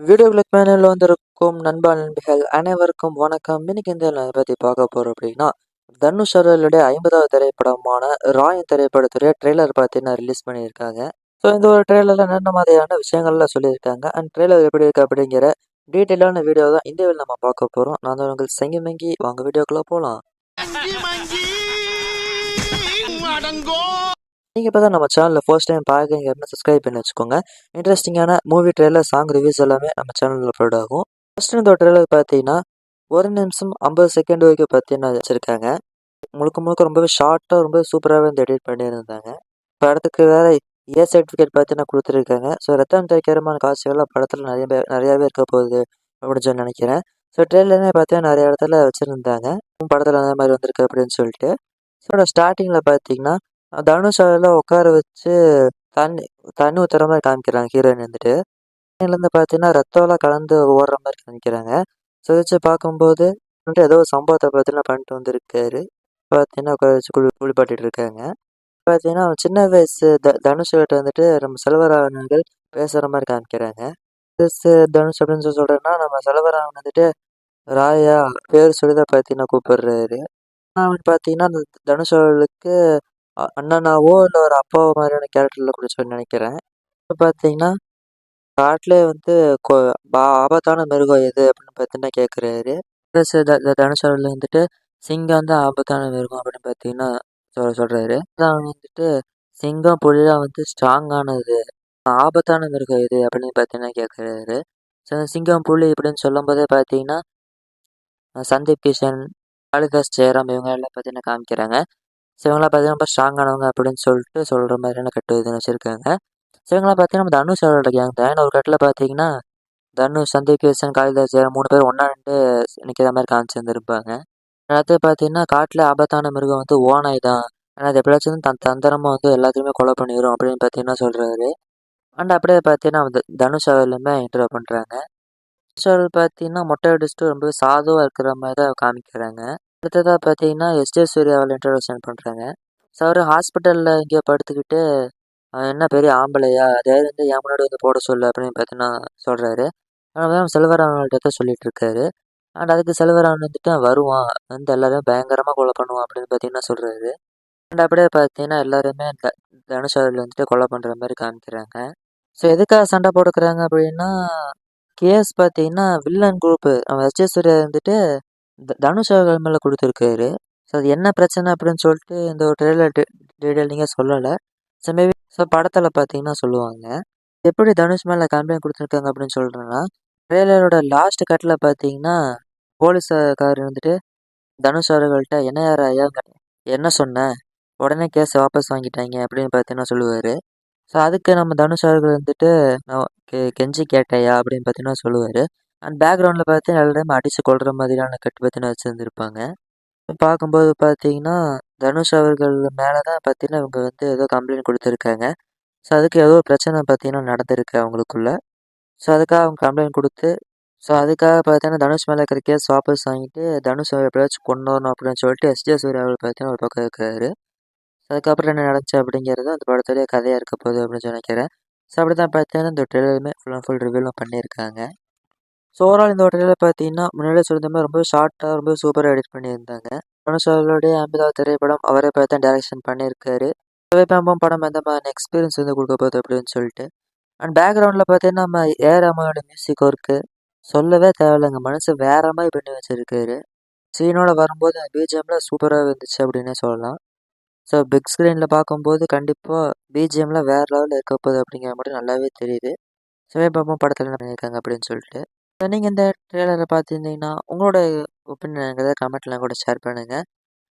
வீடியோக்களுக்கு மேனில் வந்திருக்கும் நண்பா நண்பிகள் அனைவருக்கும் வணக்கம். இன்னைக்கு இந்த பற்றி பார்க்க போகிறோம் அப்படின்னா தனுஷ் அவர்களுடைய ஐம்பதாவது திரைப்படமான ராயன் திரைப்படத்துடைய ட்ரெய்லர் பார்த்தீங்கன்னா ரிலீஸ் பண்ணியிருக்காங்க. ஸோ இந்த ஒரு ட்ரெய்லரில் என்னென்ன மாதிரியான விஷயங்கள்லாம் சொல்லியிருக்காங்க. அண்ட் ட்ரெய்லர் எப்படி இருக்குது அப்படிங்கிற டீட்டெயிலான வீடியோ தான் இந்த வீடியோ நம்ம பார்க்க போகிறோம் நான் தான் உங்கள் சங்கி மங்கி. வாங்க வீடியோக்குள்ளே போகலாம் நீங்கள் இப்போ தான் நம்ம சேனலில் ஃபர்ஸ்ட் டைம் பார்க்குறீங்க அப்படின்னா சப்ஸ்கிரைப் பண்ணி வச்சுக்கோங்க. இன்ட்ரெஸ்டிங்கான மூவி ட்ரெய்லர் சாங் ரிவ்யூஸ் எல்லாமே நம்ம சேனலில் அப்லோட் ஆகும். ஃபர்ஸ்ட் இந்த ட்ரெய்லர் பார்த்தீங்கன்னா ஒரு நிமிஷம் ஐம்பது செகண்ட் வரைக்கும் பார்த்தீங்கன்னா வச்சுருக்காங்க. முழுக்க முழுக்க ரொம்பவே ஷார்ட்டாக ரொம்ப சூப்பராகவே வந்து எடிட் பண்ணியிருந்தாங்க. படத்துக்கு வேறு ஏ சர்டிஃபிகேட் பார்த்தீங்கன்னா கொடுத்துருக்காங்க. ஸோ ரத்தம் தைக்கிறமான காட்சிகள்லாம் படத்தில் நிறைய பேர் நிறையாவே இருக்க போகுது அப்படின்னு சொல்லி நினைக்கிறேன். ஸோ ட்ரெயிலருமே பார்த்தீங்கன்னா நிறைய இடத்துல வச்சுருந்தாங்க. படத்தில் அந்த மாதிரி வந்திருக்கு அப்படின்னு சொல்லிட்டு. ஸோ ஸ்டார்டிங்கில் பார்த்தீங்கன்னா தனுஷ் உட்கார வச்சு தண்ணி தண்ணி ஊற்றுற மாதிரி காமிக்கிறாங்க ஹீரோயின் வந்துட்டு. இருந்து பார்த்தீங்கன்னா ரத்தம்லாம் கலந்து ஓடுற மாதிரி காமிக்கிறாங்க. ஸோ வச்சு பார்க்கும்போது வந்துட்டு ஏதோ ஒரு சம்பவத்தை பார்த்தீங்கன்னா பண்ணிட்டு வந்திருக்காரு. பார்த்தீங்கன்னா உட்கார வச்சு குளி குளிப்பாட்டிட்டு இருக்காங்க. பார்த்தீங்கன்னா அவன் சின்ன வயசு த தனுஷ்கிட்ட வந்துட்டு நம்ம செல்வராகவன்கள் பேசுகிற மாதிரி காமிக்கிறாங்க. வயசு தனுஷ் அப்படின்னு சொல்லி சொல்கிறேன்னா நம்ம செல்வராகவன் வந்துட்டு ராயா பேர் சொல்லி தான் பார்த்தீங்கன்னா கூப்பிடுறாரு. அவன் பார்த்தீங்கன்னா அந்த தனுஷ் அண்ணனாவோ இல்லை ஒரு அப்பாவோ மாதிரியான கேரக்டரில் கூட சொல்லி நினைக்கிறேன். இப்போ பார்த்தீங்கன்னா காட்டிலே வந்து கொ பா- ஆபத்தான மிருகம் எது அப்படின்னு பார்த்தீங்கன்னா கேட்குறாரு தனுஷ் அவர்கள் வந்துட்டு சிங்கம் தான் ஆபத்தான மிருகம் அப்படின்னு பார்த்தீங்கன்னா சொல்ல சொல்கிறாரு அவன் வந்துட்டு சிங்கம் புலிலாம் வந்து ஸ்ட்ராங்கானது ஆபத்தான மிருகம் எது அப்படின்னு பார்த்தீங்கன்னா கேட்குறாரு சிங்கம் புலி இப்படின்னு சொல்லும்போதே பார்த்தீங்கன்னா சந்தீப் கிஷன் காளிதாஸ் ஜெயராம் இவங்க எல்லாம் பார்த்தீங்கன்னா காமிக்கிறாங்க. ஸோ இவங்களாம் பார்த்தீங்கன்னா ரொம்ப ஸ்ட்ராங்கானவங்க அப்படின்னு சொல்லிட்டு சொல்கிற மாதிரியான கட்டு இது வச்சுருக்காங்க. ஸோ இவங்களாம் பார்த்தீங்கன்னா நம்ம தனுஷ் அவரோட கேங் தான். ஒரு கட்டில் பார்த்தீங்கன்னா தனுஷ் சந்தீப் கிருஷ்ணன் காளிதாஸ் மூணு பேர் ஒன்றா நின்று நிற்கிற மாதிரி காமிச்சிருந்துருப்பாங்க அடுத்து பார்த்தீங்கன்னா காட்டில் ஆபத்தான மிருகம் வந்து ஓனாய் தான். ஆனால் அது எப்படியாச்சும் தன் தந்திரமாக வந்து எல்லாத்தையுமே கொலை பண்ணிடும் அப்படின்னு பார்த்தீங்கன்னா சொல்கிறாரு அண்ட் அப்படியே பார்த்தீங்கன்னா வந்து தனுஷ் அவர்களுமே இன்டர்வியூ பண்ணுறாங்க தனுஷ் அவர்கள் பார்த்தீங்கன்னா மொட்டை அடிச்சுட்டு ரொம்ப சாதுவாக இருக்கிற மாதிரி தான் காமிக்கிறாங்க. அடுத்ததாக பார்த்தீங்கன்னா எஸ்டே சூர்யா இன்ட்ரடக்ஷன் பண்ணுறாங்க ஸோ அவர் ஹாஸ்பிட்டலில் இங்கேயோ படுத்துக்கிட்டு என்ன பெரிய ஆம்பளையா? அதே வந்து என் முன்னாடி வந்து போட சொல்லு அப்படின்னு பார்த்தீங்கன்னா சொல்கிறாரு ஆனால் செல்வராமன்கிட்ட சொல்லிட்டு இருக்காரு. அண்ட் அதுக்கு செல்வராமன் வந்துட்டு வருவான். வந்து எல்லாரும் பயங்கரமாக கொலை பண்ணுவான் அப்படின்னு பார்த்தீங்கன்னா சொல்கிறாரு அண்ட் அப்படியே பார்த்தீங்கன்னா எல்லாருமே த- வந்துட்டு கொலை பண்ணுற மாதிரி காமிக்கிறாங்க. ஸோ எதுக்காக சண்டை போட்டுக்கிறாங்க அப்படின்னா கேஸ் பார்த்தீங்கன்னா வில்லன் குரூப்பு அவன் எஸ்ஜே சூர்யா வந்துட்டு த- தனுஷ் அவர்கள் மேலே கொடுத்துருக்காரு. ஸோ அது என்ன பிரச்சனை அப்படின்னு சொல்லிட்டு இந்த ஒரு ட்ரெயிலர் டீடைலிங்காக சொல்லலை. ஸோ மேபி ஸோ படத்தில் பார்த்தீங்கன்னா சொல்லுவாங்க. எப்படி தனுஷ் மேலே கம்ப்ளைண்ட் கொடுத்துருக்காங்க அப்படின்னு சொல்கிறேன்னா ட்ரெய்லரோட லாஸ்ட் கட்டில் பார்த்தீங்கன்னா போலீஸ்காரர் வந்துட்டு தனுஷ் அவர்கள்ட்ட என்ன யார் ஐயா என்ன சொன்ன? உடனே கேஸ் வாபஸ் வாங்கிட்டாங்க அப்படின்னு பார்த்தீங்கன்னா சொல்லுவார். ஸோ அதுக்கு நம்ம தனுஷ் அவர்கள் வந்துட்டு நான் கெ கெஞ்சி கேட்டையா? அப்படின்னு பார்த்தீங்கன்னா சொல்லுவார். அண்ட் பேக்ரவுண்டில் பார்த்து எல்லாருமே அடித்து கொள்கிற மாதிரியான கட்டுப்பத்தின வச்சுருந்துருப்பாங்க. பார்க்கும்போது பார்த்தீங்கன்னா தனுஷ் அவர்கள் மேலே தான் பார்த்தீங்கன்னா இவங்க வந்து ஏதோ கம்ப்ளைண்ட் கொடுத்துருக்காங்க. ஸோ அதுக்கு ஏதோ பிரச்சனை பார்த்தீங்கன்னா நடந்திருக்கு அவங்களுக்குள்ள. ஸோ அதுக்காக அவங்க கம்ப்ளைண்ட் கொடுத்து ஸோ அதுக்காக பார்த்தீங்கன்னா தனுஷ் மேலே இருக்கிற கேஸ் வாபஸ் வாங்கிட்டு தனுஷ் அவர் எப்படியாச்சும் கொண்டு வரணும் அப்படின்னு சொல்லிட்டு எஸ்ஜே சூர்யா அவர் பார்த்தீங்கன்னா ஒரு பக்கம் இருக்காரு. ஸோ அதுக்கப்புறம் என்ன நடந்துச்சு அப்படிங்கிறது அந்த படத்துலேயே கதையாக இருக்க போகுது அப்படின்னு நினைக்கிறேன். ஸோ அப்படி தான் பார்த்தீங்கன்னா இந்த ட்ரெயிலருமே ஃபுல் அண்ட் ஃபுல் ரிவ்யூலாம் பண்ணியிருக்காங்க. ஸோ ஓவரால் இந்த ட்ரெயிலர் பார்த்தீங்கன்னா முன்னாடி சொல்லியிருந்த மாதிரி ரொம்ப ஷார்ட்டாக ரொம்ப சூப்பராக எடிட் பண்ணியிருந்தாங்க. தனுஷ் அவர்களுடைய திரைப்படம் அவரே தான் டைரக்ஷன் பண்ணியிருக்காரு. சிவபாம்பம் படம் எந்த மாதிரி எக்ஸ்பீரியன்ஸ் வந்து கொடுக்க போகுது அப்படின்னு சொல்லிட்டு. அண்ட் பேக்ரவுண்டில் பார்த்தீங்கன்னா நம்ம ஏஆர் அம்மாவோட மியூசிக் ஒர்க்கு சொல்லவே தேவையில்லைங்க. மனசு வேற மாதிரி பண்ணி வச்சுருக்காரு. சீனோட வரும்போது பிஜிஎம்ல சூப்பராக இருந்துச்சு அப்படின்னே சொல்லலாம். ஸோ பிக் ஸ்க்ரீனில் பார்க்கும்போது கண்டிப்பாக பிஜிஎம்ல வேற லெவலில் இருக்க போகுது அப்படிங்கிற மட்டும் நல்லாவே தெரியுது. சிவபாம்பம் படத்தில் என்ன பண்ணியிருக்காங்க அப்படின்னு சொல்லிட்டு. ஸோ நீங்கள் இந்த ட்ரெய்லரை பார்த்துருந்தீங்கன்னா உங்களோட ஒப்பீனியன் எனக்கு எதாவது கமெண்ட்லாம் கூட ஷேர் பண்ணுங்கள்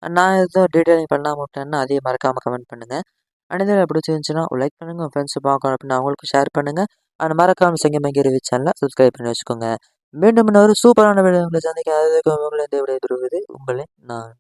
நான் எதுவும் டீட்டெயிலிங் பண்ணலாம் விட்டேன்னா அதையும் மறக்காமல் கமெண்ட் பண்ணுங்கள் அண்ட் இதில் பிடிச்சிருந்துச்சுன்னா லைக் பண்ணுங்கள் உங்கள் ஃப்ரெண்ட்ஸ் பார்க்கணும் அப்படின்னு அவங்களுக்கு ஷேர் பண்ணுங்கள் அண்ட் மறக்காமல் செங்க மங்கி ரிவி சேனலை சப்ஸ்கிரைப் பண்ணி வச்சுக்கோங்க. மீண்டும் இன்னொரு சூப்பரான வீடியோ உங்களை சந்திக்க அதுக்கு உங்களை இந்த விடைபெறுவது உங்களை நான்.